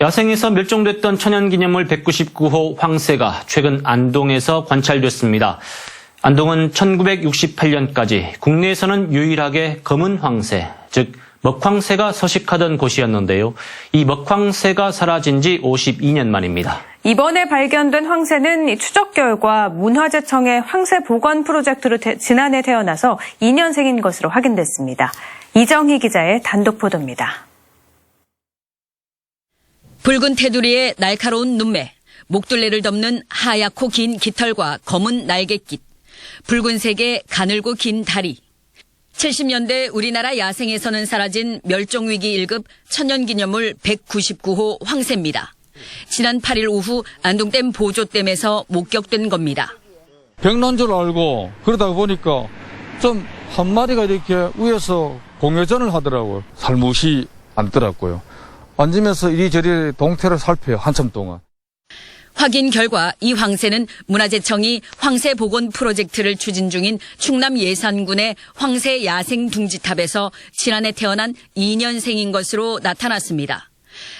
야생에서 멸종됐던 천연기념물 199호 황새가 최근 안동에서 관찰됐습니다. 안동은 1968년까지 국내에서는 유일하게 검은 황새, 즉 먹황새가 서식하던 곳이었는데요. 이 먹황새가 사라진 지 52년 만입니다. 이번에 발견된 황새는 이 추적 결과 문화재청의 황새 복원 프로젝트로 태- 지난해 태어나서 2년생인 것으로 확인됐습니다. 이정희 기자의 단독 보도입니다. 붉은 테두리에 날카로운 눈매, 목둘레를 덮는 하얗고 긴 깃털과 검은 날갯깃, 붉은색의 가늘고 긴 다리. 70년대 우리나라 야생에서는 사라진 멸종위기 1급 천연기념물 199호 황새입니다. 지난 8일 오후 안동댐 보조댐에서 목격된 겁니다. 병난 줄 알고 그러다 보니까 좀 한 마리가 이렇게 위에서 공회전을 하더라고요. 살못이 앉더라고요. 앉으면서 이리저리 동태를 살펴요. 한참 동안. 확인 결과 이 황새는 문화재청이 황새 복원 프로젝트를 추진 중인 충남 예산군의 황새 야생 둥지탑에서 지난해 태어난 2년생인 것으로 나타났습니다.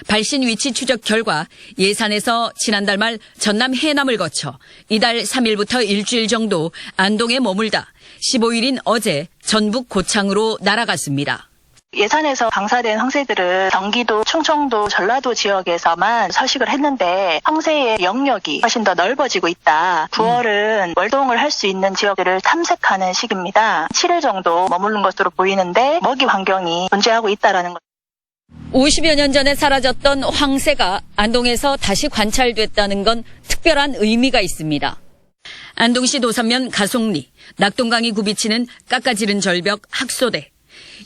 발신 위치 추적 결과 예산에서 지난달 말 전남 해남을 거쳐 이달 3일부터 일주일 정도 안동에 머물다 15일인 어제 전북 고창으로 날아갔습니다. 예산에서 방사된 황새들은 경기도, 충청도, 전라도 지역에서만 서식을 했는데 황새의 영역이 훨씬 더 넓어지고 있다. 9월은 월동을 할 수 있는 지역들을 탐색하는 시기입니다. 7일 정도 머무른 것으로 보이는데 먹이 환경이 존재하고 있다라는 것. 50여 년 전에 사라졌던 황새가 안동에서 다시 관찰됐다는 건 특별한 의미가 있습니다. 안동시 도산면 가속리, 낙동강이 굽이치는 깎아지른 절벽 학소대.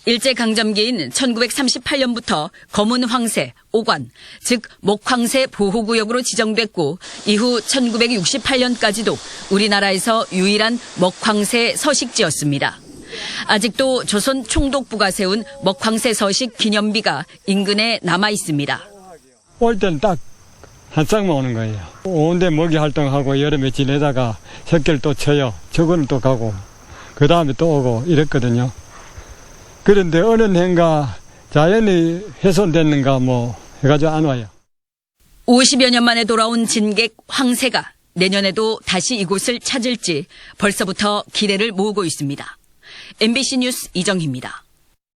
일제강점기인 1938년부터 검은 황새, 오관, 즉 목황새 보호구역으로 지정됐고 이후 1968년까지도 우리나라에서 유일한 먹황새 서식지였습니다. 아직도 조선 총독부가 세운 먹황새 서식 기념비가 인근에 남아 있습니다. 올 때는 딱 한 쌍만 오는 거예요. 온데 먹이 활동하고 여름에 지내다가 새끼를 또 쳐요. 저거는 또 가고 그 다음에 또 오고 이랬거든요. 그런데 어느 해인가 자연이 훼손됐는가 뭐 해가지고 안 와요. 50여 년 만에 돌아온 진객 황새가 내년에도 다시 이곳을 찾을지 벌써부터 기대를 모으고 있습니다. MBC 뉴스 이정희입니다.